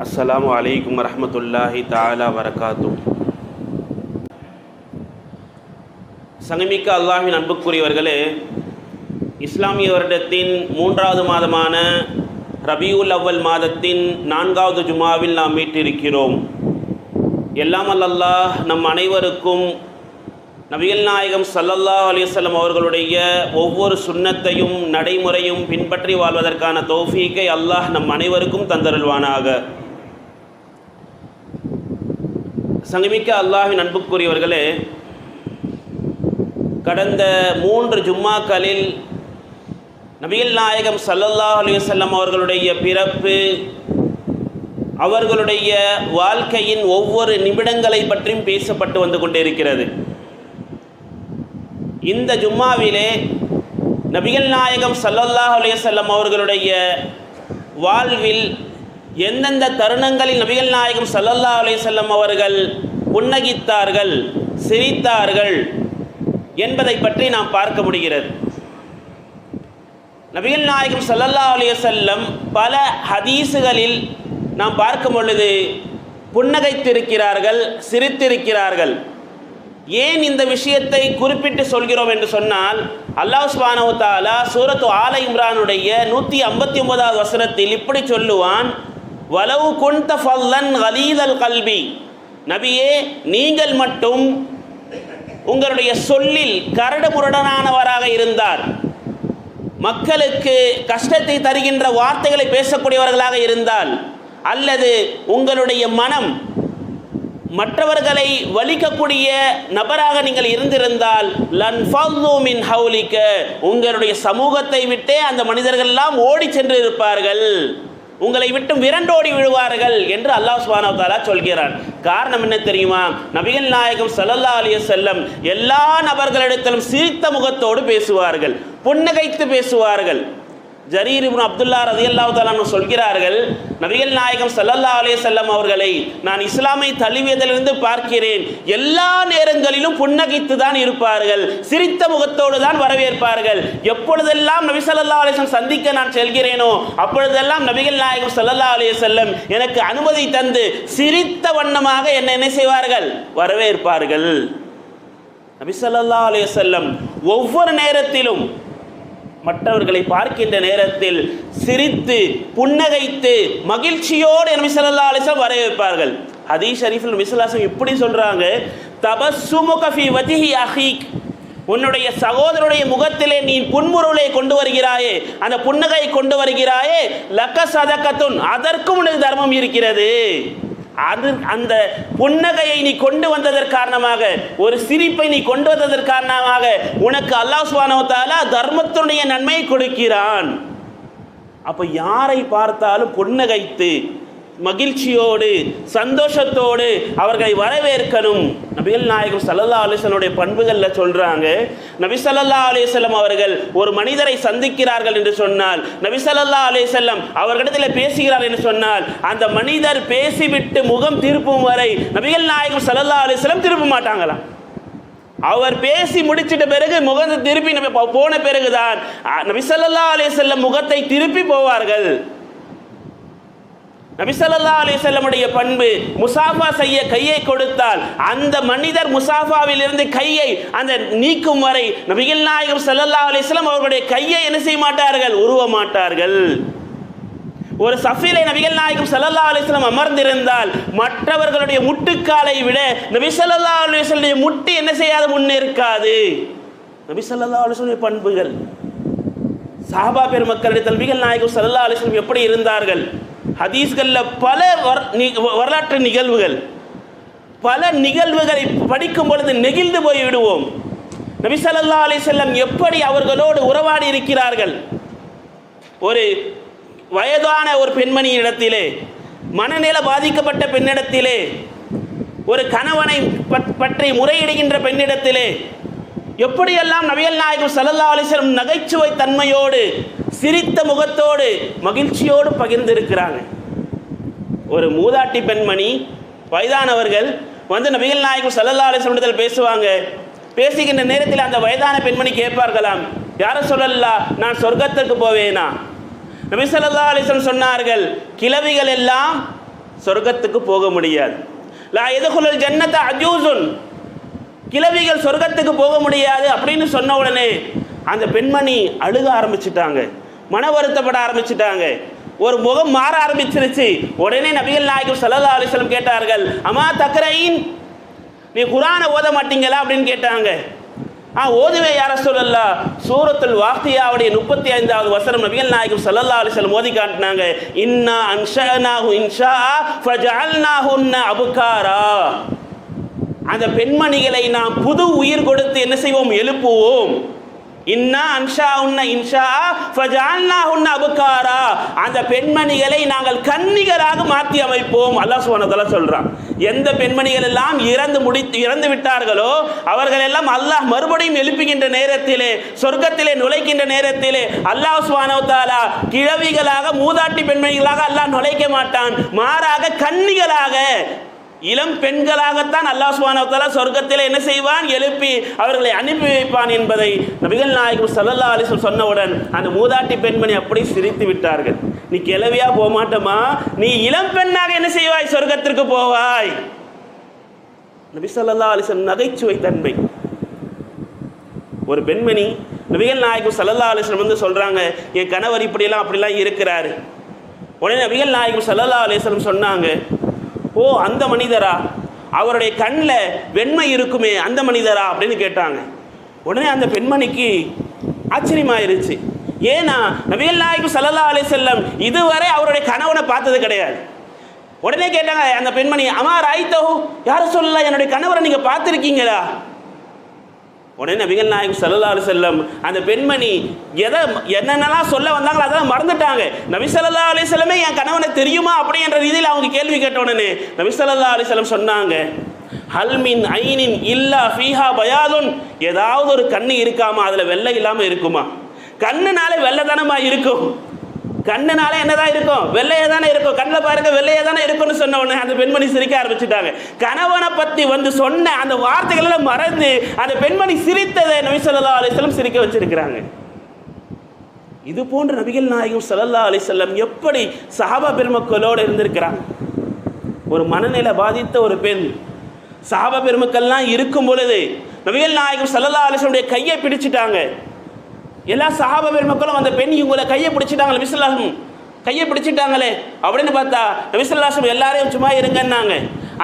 அஸ்லாம் வலைக்கம் வரமத்துல்லாஹி தாலா வரகாத்து சங்கமிக்க அல்லாஹின் அன்புக்குரியவர்களே இஸ்லாமிய வருடத்தின் மூன்றாவது மாதமான ரபியுல் அவ்வல் மாதத்தின் நான்காவது ஜுமாவில் நாம் மீட்டிருக்கிறோம். எல்லாம் அல்லாஹ் நம் அனைவருக்கும் நபிகள் நாயகம் சல்லல்லா அலிசல்லம் அவர்களுடைய ஒவ்வொரு சுன்னத்தையும் நடைமுறையும் பின்பற்றி வாழ்வதற்கான தௌஃபீக்கை அல்லாஹ் நம் அனைவருக்கும் தந்தருள்வானாக. சங்கமிக்க அல்லாஹின் அன்புக்குரியவர்களே கடந்த மூன்று ஜும்மாக்களில் நபிகள் நாயகம் ஸல்லல்லாஹு அலிவசல்லம் அவர்களுடைய பிறப்பு அவர்களுடைய வாழ்க்கையின் ஒவ்வொரு நிமிடங்களை பற்றியும் பேசப்பட்டு வந்து கொண்டிருக்கிறது. இந்த ஜும்மாவிலே நபிகள் நாயகம் சல்லல்லாஹ் அலைஹி அவர்களுடைய வாழ்வில் எந்தெந்த தருணங்களில் நபிகள் நாயகம் சல்லல்லா அலைஹி அவர்கள் புன்னகித்தார்கள் சிரித்தார்கள் என்பதை பற்றி நாம் பார்க்க முடிகிறது. நபிகள் நாயகம் சல்லல்லா அலைஹி பல ஹதீஸுகளில் நாம் பார்க்கும் பொழுது புன்னகைத்திருக்கிறார்கள் சிரித்திருக்கிறார்கள். ஏன் இந்த விஷயத்தை குறிப்பிட்டு சொல்கிறோம் என்று சொன்னால் அல்லாஹ் சுபானவு தாலா சூரத்து ஆல இம்ரானுடைய நூற்றி ஐம்பத்தி ஒன்பதாவது வசனத்தில் இப்படி சொல்லுவான் வலவு குந்த ஃபல்லன் கலீதல் கல்வி நபியே நீங்கள் மட்டும் உங்களுடைய சொல்லில் கரடு முரடனானவராக இருந்தார். மக்களுக்கு கஷ்டத்தை தருகின்ற வார்த்தைகளை பேசக்கூடியவர்களாக இருந்தால் அல்லது உங்களுடைய மனம் மற்றவர்களை வலிக்கக்கூடிய நபராக நீங்கள் இருந்திருந்தால் லன் ஹவுலிக்க உங்களுடைய சமூகத்தை விட்டே அந்த மனிதர்கள் எல்லாம் ஓடி சென்று இருப்பார்கள் உங்களை விட்டு விரண்டோடி விழுவார்கள் என்று அல்லாஹ் சுபானவ தாலா சொல்கிறான். காரணம் என்ன தெரியுமா? நபிகள் நாயகம் சல்லல்லா அலிய செல்லம் எல்லா நபர்களிடத்திலும் சிரித்த முகத்தோடு பேசுவார்கள். புன்னகைத்து பேசுவார்கள். ஜரீர் இப்னு அப்துல்லா ரதியல்லாஹு தஆலா சொல்கிறார்கள் நபிகள் நாயகம் சல்லல்லா அலே செல்லம் அவர்களை நான் இஸ்லாமை தழுவியதிலிருந்து பார்க்கிறேன். எல்லா நேரங்களிலும் புன்னகைத்து தான் இருப்பார்கள். சிரித்த முகத்தோடு தான் வரவேற்பார்கள். எப்பொழுதெல்லாம் நபி சல்லா அலைஹி சந்திக்க நான் செல்கிறேனோ அப்பொழுதெல்லாம் நபிகள் நாயகம் சல்லல்லா அலே செல்லம் எனக்கு அனுமதி தந்து சிரித்த வண்ணமாக என்னை என்ன செய்வார்கள்? வரவேற்பார்கள். நபி சல்லா அலே செல்லம் ஒவ்வொரு நேரத்திலும் மற்றவர்களை பார்க்கின்ற நேரத்தில் சிரித்து புன்னகைத்து மகிழ்ச்சியோடு நபி ஸல்லல்லாஹு அலைஹி வரவேற்பார்கள் ஹதீஸ் ஷரீஃபில் நபி இப்படி சொல்றாங்க தபஸ்ஸுமுக வதிஹி அஹீக். உன்னுடைய சகோதரனுடைய முகத்திலே நீ புன்முருளை கொண்டு வருகிறாயே அந்த புன்னகை கொண்டு வருகிறாயே லக்க சதக்கத்துன் அதற்கும் உனது தர்மம் இருக்கிறது. அது அந்த புன்னகையை நீ கொண்டு வந்ததற்கு காரணமாக ஒரு சிரிப்பை நீ கொண்டு வந்ததற்கு காரணமாக உனக்கு அல்லாஹ் சுபானவத்தாலா தர்மத்தினுடைய நன்மையை கொடுக்கிறான். அப்போ யாரை பார்த்தாலும் புன்னகைத்து மகிழ்ச்சியோடு சந்தோஷத்தோடு அவர்களை வரவேற்கணும். நபிகள் நாயகம் சல்லல்லா அலிசனுடைய பண்புகளில் சொல்கிறாங்க நபி சல்லல்லா அலிசல்லம் அவர்கள் ஒரு மனிதரை சந்திக்கிறார்கள் என்று சொன்னால் நபி சல்லல்லா அலிசல்லம் அவர்களிடத்தில் பேசுகிறார் என்று சொன்னால் அந்த மனிதர் பேசிவிட்டு முகம் திருப்பும் வரை நபிகள் நாயகம் சல்லல்லா அலிசல்லம் திருப்ப மாட்டாங்களாம். அவர் பேசி முடிச்சிட்ட பிறகு முகத்தை திருப்பி நம்ம போன பிறகுதான் நபி சல்லல்லா அலிசல்லம் முகத்தை திருப்பி போவார்கள். நபிசல்லா அலிசல்லமுடைய பண்பு முசாஃபா செய்ய கையை கொடுத்தால் அந்த மனிதர் முசாஃபாவில் இருந்து கையை அந்த நீக்கும் வரை நபிகள் நாயகம் சல்லல்லா அலிஸ்லாம் அவர்களுடைய கையை என்ன செய்ய மாட்டார்கள்? உருவ மாட்டார்கள். ஒரு சஃபிலை நபிகள் நாயகம் சல்லல்லா அலிஸ்லாம் அமர்ந்திருந்தால் மற்றவர்களுடைய முட்டுக்காலை விட நபி சல்லா அலிஸ்லுடைய முட்டு என்ன செய்யாத? முன்னே இருக்காது நபி சல்லா அலிஸ்லுடைய பண்புகள். சாபா பெருமக்களுடைய தல்விகள் நாயகம் சல்லல்லா அலிஸ்லாம் எப்படி இருந்தார்கள்? ஹதீஸ்களில் பல வரலாற்று நிகழ்வுகள். பல நிகழ்வுகளை படிக்கும் பொழுது நெகிழ்ந்து போய் விடுவோம். நபி அலி செல்லம் எப்படி அவர்களோடு உறவாடி இருக்கிறார்கள்? ஒரு வயதான ஒரு பெண்மணியின் இடத்திலே மனநில பாதிக்கப்பட்ட பெண்ணிடத்திலே ஒரு கணவனை பற்றி முறையிடுகின்ற பெண்ணிடத்திலே எப்படியெல்லாம் நபியல் நாயகம் சல்லல்லா அலிஸ்லம் நகைச்சுவை தன்மையோடு சிரித்த முகத்தோடு மகிழ்ச்சியோடு பகிர்ந்திருக்கிறாங்க. ஒரு மூதாட்டி பெண்மணி வயதானவர்கள் வந்து நபிகள் நாயகம் சல்லல்லா அலிஸ்லமிடத்தில் பேசுவாங்க. பேசுகின்ற நேரத்தில் அந்த வயதான பெண்மணி கேட்பார்களாம் யாரும் சொல்லலா நான் சொர்க்கத்திற்கு போவேனா? நபி சல்லா அலிஸ்லம் சொன்னார்கள் கிழவிகள் எல்லாம் சொர்க்கத்துக்கு போக முடியாது. லா எதுகுலல் ஜன்னத அஜூசுன் கிழவிகள் சொர்க்கத்துக்கு போக முடியாது அப்படின்னு சொன்ன உடனே அந்த பெண்மணி அழுக ஆரம்பிச்சிட்டாங்க. மன வருத்தப்பட ஆரம்பிச்சிட்டாங்க. ஒரு முகம் மாற ஆரம்பிச்சிருச்சு. உடனே நபிகள் நாயகம் சல்லா அலிஸ்லம் கேட்டார்கள் அம்மா தக்கரையின் நீ குரானை ஓத மாட்டீங்களா? அப்படின்னு கேட்டாங்க. ஆ ஓதுவே யார சொல்லல்லா சூரத்துல் வாக்தியாவுடைய முப்பத்தி ஐந்தாவது வசனம் நபிகள் நாயகம் ஸல்லல்லாஹு அலிஸ்லம் ஓதி காட்டினாங்க. இன்னா அன்ஷஅனாஹு இன்ஷா ஃபஜஅல்னாஹுன்ன அபுகாரா. அந்த பெண்மணிகளை நாம் புது உயிர் கொடுத்து என்ன செய்வோம்? எழுப்புவோம். இன்னா அன்ஷா உன்ன இன்ஷா ஃபஜால்னா உன்ன அபுக்காரா அந்த பெண்மணிகளை நாங்கள் கன்னிகளாக மாற்றி அமைப்போம். அல்லாஹ் சுப்ஹானஹு சொல்கிறான் எந்த பெண்மணிகள் எல்லாம் இறந்து முடித்து இறந்து விட்டார்களோ அவர்கள் எல்லாம் அல்லாஹ் மறுபடியும் எழுப்புகின்ற நேரத்திலே சொர்க்கத்திலே நுழைக்கின்ற நேரத்திலே அல்லாஹ் சுவானவத்தாலா கிழவிகளாக மூதாட்டி பெண்மணிகளாக அல்லாஹ் நுழைக்க மாட்டான். மாறாக கன்னிகளாக இளம் பெண்களாகத்தான் அல்லாஹ் சுப்ஹானஹு சொர்க்கத்தில் என்ன செய்வான்? எழுப்பி அவர்களை அனுப்பி வைப்பான் என்பதை நபிகள் நாயகம் ஸல்லல்லாஹு அலைஹி சொன்னவுடன் அந்த மூதாட்டி பெண்மணி அப்படி சிரித்து விட்டார்கள். நீ கிளவியா போக மாட்டோமா நீ இளம் பெண்ணாக என்ன செய்வாய்? சொர்க்கத்திற்கு போவாய். நபி சல்லா அலைஹி நகைச்சுவை தன்மை. ஒரு பெண்மணி நபிகள் நாயகம் ஸல்லல்லாஹு அலைஹி வந்து சொல்றாங்க என் கணவர் இப்படியெல்லாம் அப்படிலாம் இருக்கிறாரு. உடனே நபிகள் நாயகம் ஸல்லல்லாஹு அலைஹி சொன்னாங்க ஓ அந்த மனிதரா? அவருடைய கண்ணில் வெண்மை இருக்குமே அந்த மனிதரா? அப்படின்னு கேட்டாங்க. உடனே அந்த பெண்மணிக்கு ஆச்சரியமாயிருச்சு. ஏன்னா நபிகள் நாயகம் ஸல்லல்லாஹு அலி செல்லம் இதுவரை அவருடைய கணவனை பார்த்தது கிடையாது. உடனே கேட்டாங்க அந்த பெண்மணி அமார் ஆயித்தோ யாரும் சொல்லல என்னுடைய கணவரை நீங்கள் பார்த்துருக்கீங்களா? உடனே நபிகள் நாயகம் ஸல்லல்லாஹு செல்லம் அந்த பெண்மணி எதை என்னென்னலாம் சொல்ல வந்தாங்களோ அதெல்லாம் மறந்துட்டாங்க. நபி சல்லா அலி செல்லமே என் கணவனை தெரியுமா? அப்படின்ற ரீதியில் அவங்க கேள்வி கேட்ட உடனே நபி சல்லா அலி செல்லம் சொன்னாங்க ஹல்மின் ஐனின் இல்லா ஃபீஹா பயாதுன். ஏதாவது ஒரு கண்ணு இருக்காமா? அதில் வெள்ளை இல்லாமல் இருக்குமா? கண்ணுனாலே வெள்ளைத்தனமா இருக்கும். கண்ணுனால என்னதான் இருக்கும்? வெள்ளையே தானே இருக்கும். கண்ணில் பாருங்க வெள்ளையே தானே இருக்கும்னு சொன்ன உடனே அந்த பெண்மணி சிரிக்க ஆரம்பிச்சுட்டாங்க. கணவனை பத்தி வந்து சொன்ன அந்த வார்த்தைகள் மறந்து அந்த பெண்மணி சிரித்ததை நபி சொல்லா அலிஸ்லம் சிரிக்க வச்சிருக்கிறாங்க. இது போன்ற நபிகள் நாயகம் சல்லல்லா அலிசல்லம் எப்படி சஹாபா பெருமக்களோடு இருந்திருக்கிறாங்க? ஒரு மனநிலை பாதித்த ஒரு பெண் சஹாபா பெருமக்கள்லாம் இருக்கும் பொழுது நபிகள் நாயகம் சல்லல்லா அலைஹி கையை பிடிச்சிட்டாங்க. எல்லா சஹாபா பெருமக்களும் அந்த பெண் இவங்களை கையை பிடிச்சிட்டாங்களே விசலாசம் கையை பிடிச்சிட்டாங்களே அப்படின்னு பார்த்தா விசலாசம் எல்லாரையும் சும்மா இருங்கன்னாங்க.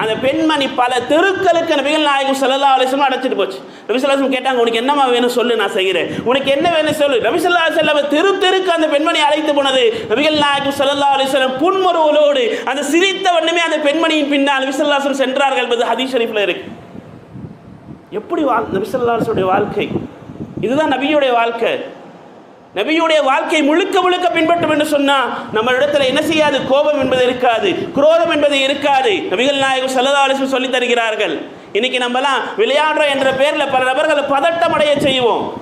அந்த பெண்மணி பல தெருக்களுக்கு நபிகள் நாயகம் செல்லல்லா அலைஹி அடைச்சிட்டு போச்சு. நபிசுல்லாசம் கேட்டாங்க உனக்கு என்னமா வேணும் சொல்லு நான் செய்கிறேன். உனக்கு என்ன வேணும் சொல்லு? ரவிசல்லா செல்லம் தெரு தெருக்கு அந்த பெண்மணி அழைத்து போனது. நபிகள் நாயகம் செல்லல்லா அலிசலம் புன்முறுவலோடு அந்த சிரித்த வண்ணமே அந்த பெண்மணியின் பின்னால் நபிசுல்லாசம் சென்றார்கள் என்பது ஹதீஷ் ஷரீஃபில் இருக்கு. எப்படி வாழ் நபிசல்லாசுடைய வாழ்க்கை? இதுதான் நபியுடைய வாழ்க்கை. நபியுடைய வாழ்க்கை முழுக்க முழுக்க பின்பற்றும் என்று சொன்னா நம்ம என்ன செய்யாது? கோபம் என்பது இருக்காது. குரோதம் என்பது இருக்காது. நபிகள் நாயகம் சல்லதாலிசும் சொல்லி தருகிறார்கள். இன்னைக்கு நம்மலாம் விளையாடுறோம் என்ற பேரில் பல நபர்களை பதட்டம் அடைய செய்வோம்.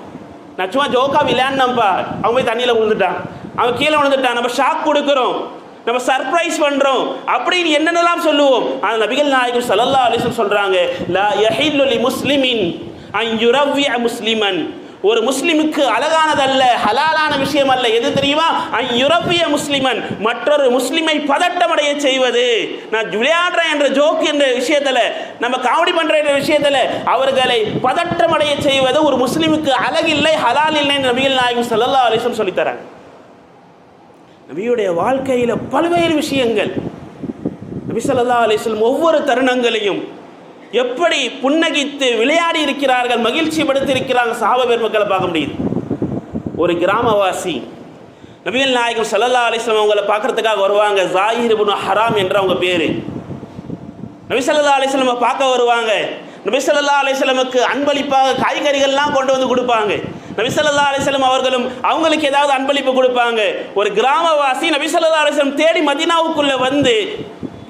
நான் சும்மா ஜோக்கா விளையாடினப்பா அவன் போய் தண்ணியில் விழுந்துட்டான். அவன் கீழே விழுந்துட்டான். நம்ம ஷாக் கொடுக்குறோம். நம்ம சர்ப்ரைஸ் பண்ணுறோம் அப்படின்னு என்னென்னலாம் சொல்லுவோம்? ஆனால் நபிகள் நாயகம் ஸல்லல்லாஹு அலைஹி சொல்கிறாங்க சொல்றாங்க லா யஹில்லு முஸ்லிமின் அன் முஸ்லிமன். ஒரு முஸ்லிமுக்கு அழகானதல்ல ஹலாலான விஷயம் அல்ல எது தெரியுமா? யூரோப்பிய முஸ்லிமன் மற்றொரு முஸ்லிமை பதட்டமடைய செய்வது. நான் விளையாடுறேன் என்ற ஜோக் என்ற விஷயத்துல நம்ம காமெடி பண்ற என்ற விஷயத்துல அவர்களை பதட்டமடைய செய்வது ஒரு முஸ்லிமுக்கு அழகில்லை ஹலால் இல்லை நபிகள் நாயகம் சல்லா அலைஹி வஸல்லம் சொல்லித் நபியுடைய வாழ்க்கையில் பல்வேறு விஷயங்கள். நபி சல்லா அலைஹி ஒவ்வொரு தருணங்களையும் எப்படி புன்னகித்து விளையாடி இருக்கிறார்கள் மகிழ்ச்சி படுத்திருக்கிறாங்க சாப பெருமக்களை பார்க்க முடியுது. ஒரு கிராமவாசி நபிகள் நாயகம் சல்லல்லா அலிஸ்லாம் அவங்கள பார்க்கறதுக்காக வருவாங்க ஜாகிர் இப்னு ஹராம் என்ற அவங்க பேர். நபி சல்லா அலைஹி பார்க்க வருவாங்க. நபி சல்லா அலிஸ்லமுக்கு அன்பளிப்பாக காய்கறிகள்லாம் கொண்டு வந்து கொடுப்பாங்க. நபி சல்லா அலிஸ்லம் அவர்களும் அவங்களுக்கு ஏதாவது அன்பளிப்பு கொடுப்பாங்க. ஒரு கிராமவாசி நபி சல்லா அலிஸ்லம் தேடி மதினாவுக்குள்ளே வந்து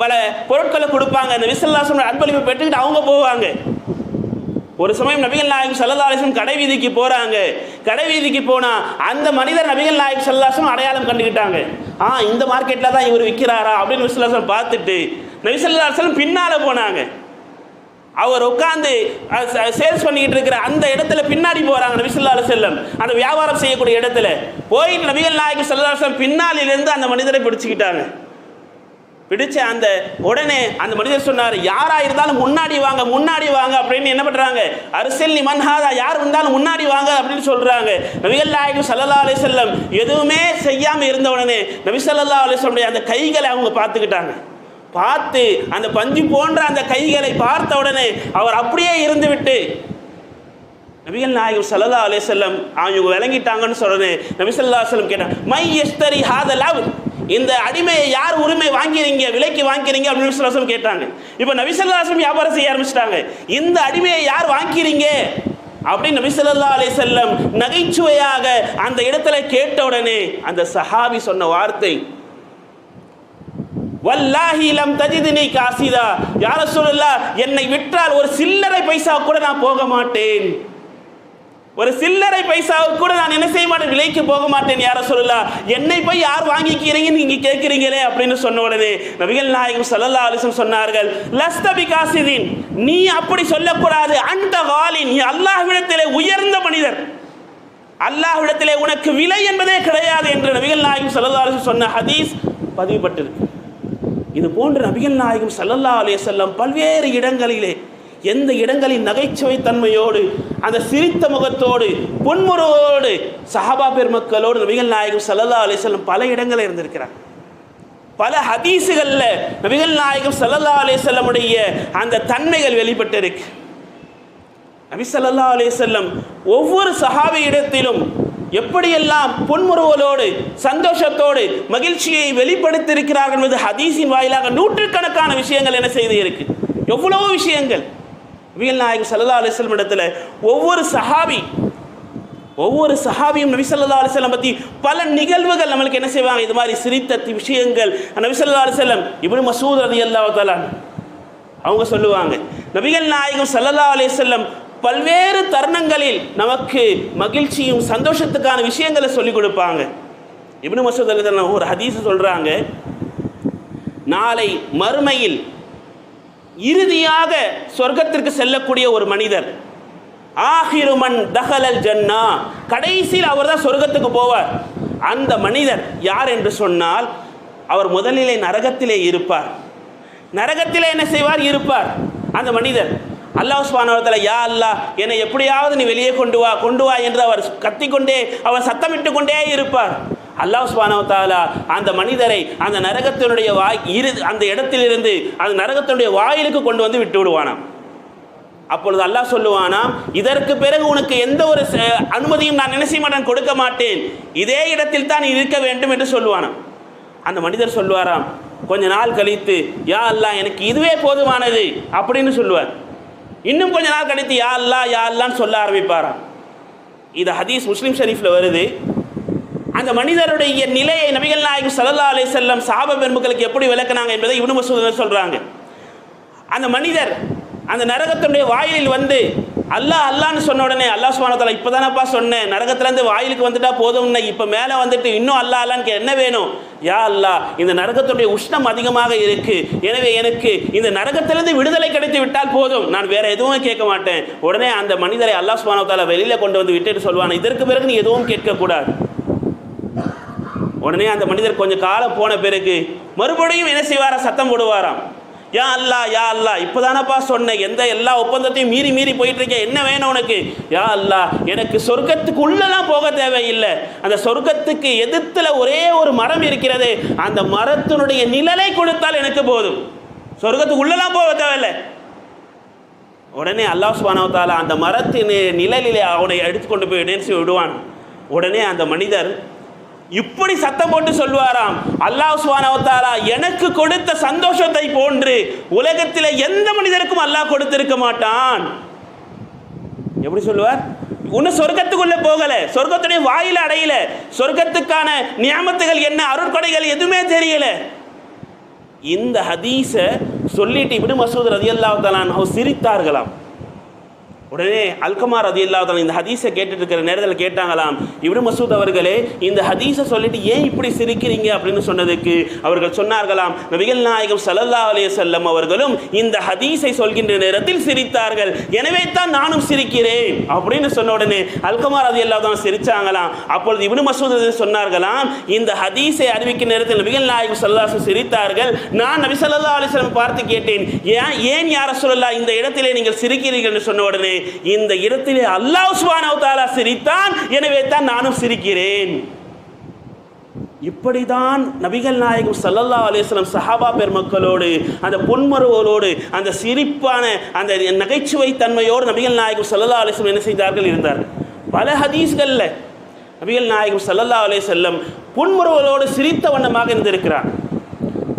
பல பொருட்களை கொடுப்பாங்க. அந்த விசல்லாசம் அன்பளிப்பு பெற்றுக்கிட்டு அவங்க போவாங்க. ஒரு சமயம் நபிகள் நாயகம் சல்லதாலேசன் கடை வீதிக்கு போகிறாங்க கடை வீதிக்கு போனால் அந்த மனிதர் நபிகள் நாயகம் சல்லாசம் அடையாளம் கண்டுக்கிட்டாங்க ஆ இந்த மார்க்கெட்டில் தான் இவர் விற்கிறாரா அப்படின்னு விசல்லாசம் பார்த்துட்டு நபி பின்னால் போனாங்க. அவர் உட்காந்து சேல்ஸ் பண்ணிக்கிட்டு இருக்கிற அந்த இடத்துல பின்னாடி போகிறாங்க நபி செல்லம் அந்த வியாபாரம் செய்யக்கூடிய இடத்துல போய் நபிகள் நாயகம் ஸல்லல்லாஹு பின்னாலிருந்து அந்த மனிதரை பிடிச்சிக்கிட்டாங்க. பிடிச்ச அந்த உடனே அந்த மனிதர் சொன்னார் யாராக இருந்தாலும் முன்னாடி வாங்க முன்னாடி வாங்க அப்படின்னு என்ன பண்ணுறாங்க அரசியல் மன்ஹாதா யார் வந்தாலும் முன்னாடி வாங்க அப்படின்னு சொல்கிறாங்க நபிகள் நாயகம் சல்லல்லா அலி செல்லம் எதுவுமே செய்யாமல் இருந்த உடனே நபி சல்லா அலைஹி அந்த கைகளை அவங்க பார்த்துக்கிட்டாங்க. பார்த்து அந்த பஞ்சு போன்ற அந்த கைகளை பார்த்த உடனே அவர் அப்படியே இருந்து விட்டு நபிகள் நாயகம் சல்லல்லா அலைஹி செல்லம் அவங்க விளங்கிட்டாங்கன்னு சொல்கிறேன் நபி ஸல்லல்லாஹு செல்லம் கேட்டான் மை எஸ்தரி ஹாத லவ் இந்த அடிமையை யார் உரிமை வாங்கிறீங்க விலைக்கு வாங்கிறீங்க அப்படின்னு நபி கேட்டாங்க. இப்போ நபிசல்லாசம் வியாபாரம் செய்ய ஆரம்பிச்சிட்டாங்க. இந்த அடிமையை யார் வாங்கிறீங்க அப்படின்னு நபிசல்லா ஸல்லல்லாஹு செல்லம் நகைச்சுவையாக அந்த இடத்துல கேட்ட உடனே அந்த சஹாபி சொன்ன வார்த்தை வல்லாஹி லம் தஜிதினி காசிதா. யார சொல்லல என்னை விற்றால் ஒரு சில்லறை பைசா கூட நான் போக மாட்டேன். ஒரு சில்லறை பைசாவுக்கு கூட நான் என்ன செய்ய மாட்டேன்? விலைக்கு போக மாட்டேன் யார சொல்லலாம் என்னை போய் யார் வாங்கிக்கிறீங்கன்னு நீங்க கேட்கிறீங்களே அப்படின்னு சொன்ன உடனே நபிகள் நாயகம் சல்லல்லா அலிசம் சொன்னார்கள் லஸ்தபி காசிதீன் நீ அப்படி சொல்லக்கூடாது. அந்த வாலின் நீ அல்லாஹ்விடத்திலே உயர்ந்த மனிதர். அல்லாஹ்விடத்திலே உனக்கு விலை என்பதே கிடையாது என்று நபிகள் நாயகம் சல்லல்லா அலிசம் சொன்ன ஹதீஸ் பதிவுபட்டிருக்கு. இது போன்ற நபிகள் நாயகம் சல்லல்லா அலிசல்லம் பல்வேறு இடங்களிலே எந்த இடங்களில் நகைச்சுவை தன்மையோடு அந்த சிரித்த முகத்தோடு பொன்முறவோடு சஹாபா பெருமக்களோடு நபிகள் நாயகம் சல்லல்லா அலிசல்லம் பல இடங்களில் இருந்திருக்கிறார். பல ஹதீஸுகளில் நபிகள் நாயகம் சல்லல்லா அலிசல்லமுடைய அந்த தன்மைகள் வெளிப்பட்டிருக்கு. நபி ஸல்லல்லாஹு அலிசல்லம் ஒவ்வொரு சஹாபி இடத்திலும் எப்படியெல்லாம் பொன்முறுவலோடு சந்தோஷத்தோடு மகிழ்ச்சியை வெளிப்படுத்தியிருக்கிறார்கள் என்பது ஹதீஸின் வாயிலாக நூற்றுக்கணக்கான விஷயங்கள் என்ன செய்து இருக்கு. எவ்வளவோ விஷயங்கள். நபிகள் நாயகம் சல்லா அலிஸ்லம் இடத்துல ஒவ்வொரு சஹாபி ஒவ்வொரு சஹாபியும் நபிசல்லா ஸல்லல்லாஹு பற்றி பத்தி பல நிகழ்வுகள் நம்மளுக்கு என்ன செய்வாங்க? இது மாதிரி சிரித்த விஷயங்கள். நபிசல்லா ஸல்லல்லாஹு இப்படி மசூத் அலி தஆலா அவங்க சொல்லுவாங்க நபிகள் நாயகம் சல்லல்லா அலைஹி பல்வேறு தருணங்களில் நமக்கு மகிழ்ச்சியும் சந்தோஷத்துக்கான விஷயங்களை சொல்லிக் கொடுப்பாங்க. இப்னு மசூத் அலி ஒரு ஹதீஸ் சொல்றாங்க நாளை மறுமையில் இறுதியாக சொர்க்கத்திற்கு செல்லக்கூடிய ஒரு மனிதர். ஆஹிருமன் தஹலல் ஜன்னா. கடைசியில் அவர் தான் சொர்க்கத்துக்கு போவார். அந்த மனிதர் யார் என்று சொன்னால் அவர் முதலிலே நரகத்திலே இருப்பார். நரகத்திலே என்ன செய்வார்? இருப்பார். அந்த மனிதர் அல்லாஹ் சுபானவத்தில் யா அல்லா என்னை எப்படியாவது நீ வெளியே கொண்டு வா கொண்டு வா என்று அவர் கத்திக்கொண்டே அவர் சத்தமிட்டு கொண்டே இருப்பார். அல்லாஹ் சுபானவத்தாலா அந்த மனிதரை அந்த நரகத்தினுடைய வாய் இரு அந்த இடத்திலிருந்து அந்த நரகத்தினுடைய வாயிலுக்கு கொண்டு வந்து விட்டு விடுவானாம். அப்பொழுது அல்லாஹ் சொல்லுவானாம் இதற்கு பிறகு உனக்கு எந்த ஒரு ச- அனுமதியும் நான் என்ன மாட்டேன் கொடுக்க மாட்டேன். இதே இடத்தில் தான் நீ இருக்க வேண்டும் என்று சொல்லுவானாம். அந்த மனிதர் சொல்லுவாராம் கொஞ்ச நாள் கழித்து யா அல்லா எனக்கு இதுவே போதுமானது அப்படின்னு சொல்லுவார். இன்னும் கொஞ்ச நாள் கழித்து யா அல்லா யா அல்லான்னு சொல்ல ஆரம்பிப்பாராம். இது ஹதீஸ் முஸ்லீம் ஷரீஃப்ல வருது. அந்த மனிதருடைய நிலையை நபிகள் நாயகம் ஸல்லல்லாஹு அலி செல்லம் சாப பெருமக்களுக்கு எப்படி விளக்குனாங்க என்பதை இவனு மசூத் சொல்கிறாங்க அந்த மனிதர் அந்த நரகத்தினுடைய வாயிலில் வந்து அல்லாஹ் அல்லான்னு சொன்ன உடனே அல்லாஹ் சுபானத்தால இப்போ தானப்பா சொன்னேன் நரகத்துலேருந்து வாயிலுக்கு வந்துட்டா போதும்னு இப்போ மேலே வந்துட்டு இன்னும் அல்லா அல்லான்னு கே- என்ன வேணும்? யா அல்லா இந்த நரகத்துடைய உஷ்ணம் அதிகமாக இருக்கு. எனவே எனக்கு இந்த நரகத்திலிருந்து விடுதலை கிடைத்து விட்டால் போதும். நான் வேற எதுவும் கேட்க மாட்டேன். உடனே அந்த மனிதரை அல்லாஹ் சுபானத்தால வெளியில கொண்டு வந்து விட்டுட்டு சொல்வான். இதற்கு பிறகு நீ எதுவும் கேட்கக்கூடாது. உடனே அந்த மனிதர் கொஞ்சம் காலம் போன பிறகு மறுபடியும் என்ன செய்வாரா? சத்தம் போடுவாராம். யா அல்லா யா அல்லா இப்போதானப்பா சொன்னேன் எந்த எல்லா ஒப்பந்தத்தையும் மீறி மீறி போயிட்டு இருக்கேன் என்ன வேணும் உனக்கு? யா அல்லா எனக்கு சொர்க்கத்துக்கு உள்ளெல்லாம் போக தேவையில்லை. அந்த சொர்க்கத்துக்கு எதிர்த்துல ஒரே ஒரு மரம் இருக்கிறது. அந்த மரத்தினுடைய நிழலை கொடுத்தால் எனக்கு போதும். சொர்க்கத்துக்கு உள்ளலாம் போக தேவையில்லை. உடனே அல்லாஹ் சுப்ஹானஹு அந்த மரத்தின் நிழலிலே அவனை எடுத்துக்கொண்டு போய் நினைச்சு விடுவான். உடனே அந்த மனிதர் இப்படி சத்தம் போட்டு சொல்வாராம் அல்லாஹ் சுவானவத்தாரா எனக்கு கொடுத்த சந்தோஷத்தை போன்று உலகத்தில் எந்த மனிதருக்கும் அல்லாஹ் கொடுத்திருக்க மாட்டான். எப்படி சொல்லுவார்? இன்னும் சொர்க்கத்துக்குள்ள போகல. சொர்க்கத்துடைய வாயில அடையல. சொர்க்கத்துக்கான நியாமத்துகள் என்ன அருட்கொடைகள் எதுவுமே தெரியல. இந்த ஹதீஸை சொல்லிட்டு இப்படி மசூத் ரதியல்லாஹு தஆலா சிரித்தார்களாம். உடனே அல்கமார் ரதி இல்லாதவங்க இந்த ஹதீஸை கேட்டுட்டு இருக்கிற நேரத்தில் கேட்டாங்களாம் இப்னு மசூத் அவர்களே இந்த ஹதீஸை சொல்லிட்டு ஏன் இப்படி சிரிக்கிறீங்க அப்படின்னு சொன்னதுக்கு அவர்கள் சொன்னார்களாம். நபிகள் நாயகம் சல்லல்லா அலைய செல்லம் அவர்களும் இந்த ஹதீஸை சொல்கின்ற நேரத்தில் சிரித்தார்கள். எனவே தான் நானும் சிரிக்கிறேன் அப்படின்னு சொன்ன உடனே அல்கமார் ரதி இல்லாதவங்க சிரிச்சாங்களாம். அப்பொழுது இவனு மசூத் சொன்னார்களாம் இந்த ஹதீஸை அறிவிக்கும் நேரத்தில் நபிகள் நாயகம் ஸல்லல்லாஹு சிரித்தார்கள். நான் நபி சல்லா அலிஸ்லம் பார்த்து கேட்டேன் ஏன் ஏன் யார சொல்லலாம் இந்த இடத்திலே நீங்கள் சிரிக்கிறீர்கள் சொன்ன உடனே இந்த இடத்திலே அல்லாஹ் சுப்ஹானஹு வ சிரித்தான். எனவே தான் நானும் சிரிக்கிறேன். இப்படிதான் நபிகள் நாயகம் சல்லல்லா அலைஹி சஹாபா பெருமக்களோடு அந்த பொன்மருவலோடு அந்த சிரிப்பான அந்த நகைச்சுவை தன்மையோடு நபிகள் நாயகம் சல்லல்லா அலைஹி என்ன செய்தார்கள் இருந்தார்கள். பல ஹதீஸ்களில் நபிகள் நாயகம் சல்லல்லா அலே செல்லம் புன்முறுவலோடு சிரித்த வண்ணமாக இருந்திருக்கிறார்.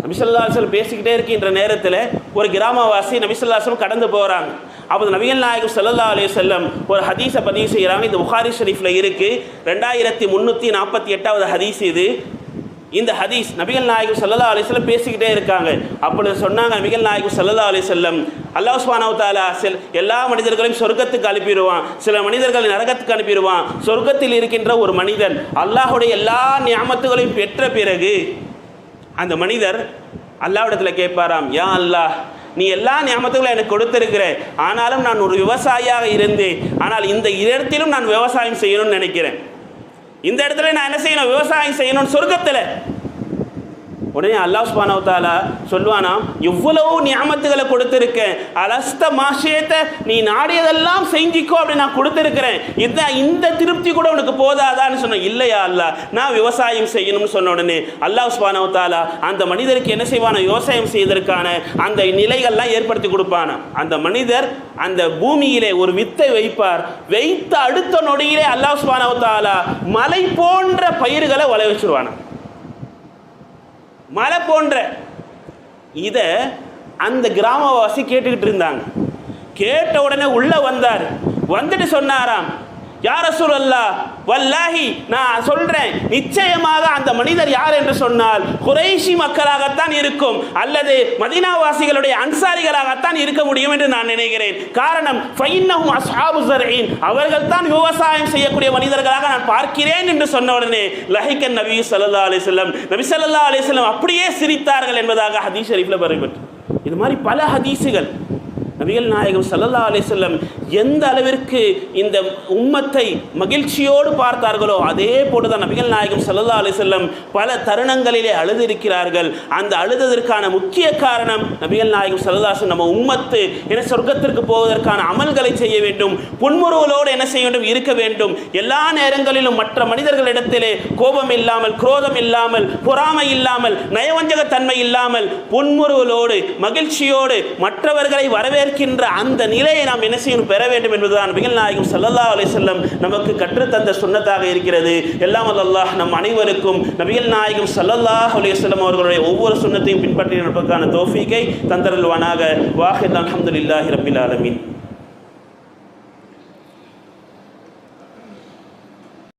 நபிசல்லா செல்லம் பேசிக்கிட்டே இருக்கின்ற நேரத்தில் ஒரு கிராமவாசி நபிசல்லாசலம் கடந்து போகிறாங்க அப்போது நபிகள் நாயகம் சல்லல்லா அலைஹி செல்லம் ஒரு ஹதீஸை பதிவு செய்கிறாங்க. இந்த புகாரி ஷரீஃபில் இருக்குது ரெண்டாயிரத்தி முந்நூற்றி நாற்பத்தி எட்டாவது ஹதீஸ் இது. இந்த ஹதீஸ் நபிகள் நாயகம் சல்லல்லா அலிஸ்லம் பேசிக்கிட்டே இருக்காங்க. அப்பொழுது சொன்னாங்க நபிகள் நாயகம் சல்லல்லா அலி செல்லம் அல்லாஹ் தாலா சில எல்லா மனிதர்களையும் சொர்க்கத்துக்கு அனுப்பிடுவான். சில மனிதர்களை நரகத்துக்கு அனுப்பிடுவான். சொர்க்கத்தில் இருக்கின்ற ஒரு மனிதன் அல்லாஹுடைய எல்லா நியாமத்துகளையும் பெற்ற பிறகு அந்த மனிதர் அல்லாவிடத்தில் கேட்பாராம் யா அல்லாஹ் நீ எல்லா ஞாபகத்துகளும் எனக்கு கொடுத்திருக்கிற ஆனாலும் நான் ஒரு விவசாயியாக இருந்தேன். ஆனால் இந்த இடத்திலும் நான் விவசாயம் செய்யணும்னு நினைக்கிறேன். இந்த இடத்துல நான் என்ன செய்யணும்? விவசாயம் செய்யணும்னு சொர்க்கத்தில் உடனே அல்லாஹ் சுபானவ தாலா சொல்லுவானாம் இவ்வளவு நியாமத்துகளை கொடுத்துருக்கேன். அலஸ்த மாஷேத்த நீ நாடியதெல்லாம் செஞ்சிக்கோ அப்படின்னு நான் கொடுத்துருக்கிறேன். இந்த இந்த திருப்தி கூட உனக்கு போதாதான்னு சொன்னேன் இல்லையா அல்ல நான் விவசாயம் செய்யணும்னு சொன்ன உடனே அல்லாஹ் சுபானவ தாலா அந்த மனிதருக்கு என்ன செய்வான விவசாயம் செய்வதற்கான அந்த நிலைகள்லாம் ஏற்படுத்தி கொடுப்பான? அந்த மனிதர் அந்த பூமியிலே ஒரு வித்தை வைப்பார். வைத்த அடுத்த நொடியிலே அல்லாஹ் சுபானவ தாலா மலை போன்ற பயிர்களை வளை வச்சிருவானா? மலை போன்ற. இதை அந்த கிராமவாசி கேட்டுக்கிட்டு இருந்தாங்க. கேட்ட உடனே உள்ளே வந்தார். வந்துட்டு சொன்னாராம் யார சொல்லல்லா வல்லாஹி நான் சொல்றேன். நிச்சயமாக அந்த மனிதர் யார் என்று சொன்னால் குறைஷி மக்களாகத்தான் இருக்கும். அல்லது மதினாவாசிகளுடைய அன்சாரிகளாகத்தான் இருக்க முடியும் என்று நான் நினைக்கிறேன். காரணம் ஃபைன்னஹும் அஸ்ஹாபு ஸர்ஈன் அவர்கள் தான் விவசாயம் செய்யக்கூடிய மனிதர்களாக நான் பார்க்கிறேன் என்று சொன்ன உடனே லஹிகன் நபி ஸல்லல்லாஹு அலைஹி வஸல்லம் நபி ஸல்லல்லாஹு அலைஹி வஸல்லம் அப்படியே சிரித்தார்கள் என்பதாக ஹதீஸ் ஷரீஃப்ல வருகிறது. இது மாதிரி பல ஹதீஸுகள். நபிகள் நாயகம் சல்லல்லா அலிசல்லம் எந்த அளவிற்கு இந்த உம்மத்தை மகிழ்ச்சியோடு பார்த்தார்களோ அதே போட்டுதான் நபிகள் நாயகம் சல்லல்லா அலிசல்லம் பல தருணங்களிலே அழுதிருக்கிறார்கள். அந்த அழுததற்கான முக்கிய காரணம் நபிகள் நாயகம் சல்லல்லாசன் நம்ம உம்மத்து என சொர்க்கத்திற்கு போவதற்கான அமல்களை செய்ய வேண்டும் புன்முறுவலோடு என்ன செய்ய வேண்டும் இருக்க வேண்டும். எல்லா நேரங்களிலும் மற்ற மனிதர்களிடத்திலே கோபம் இல்லாமல் குரோதம் இல்லாமல் பொறாமை இல்லாமல் நயவஞ்சகத்தன்மை இல்லாமல் புன்முறுவலோடு மகிழ்ச்சியோடு மற்றவர்களை வரவேற்க இருக்கின்ற அந்த நிலையை நாம் என்ன செய்யணும்? பெற வேண்டும் என்பதுதான் நபிகள் நாயகம் சல்லல்லா அலி செல்லம் நமக்கு கற்றுத்தந்த சுன்னத்தாக இருக்கிறது. எல்லாம் அல்லாஹ் நம் அனைவருக்கும் நபிகள் நாயகம் ஸல்லல்லாஹு அலி செல்லம் அவர்களுடைய ஒவ்வொரு சுண்ணத்தையும் பின்பற்றி நடப்பதற்கான தோஃபீக்கை தந்தரல்வானாக வாஹித் அல்ஹம்துலில்லாஹி ரபில் ஆலமின்.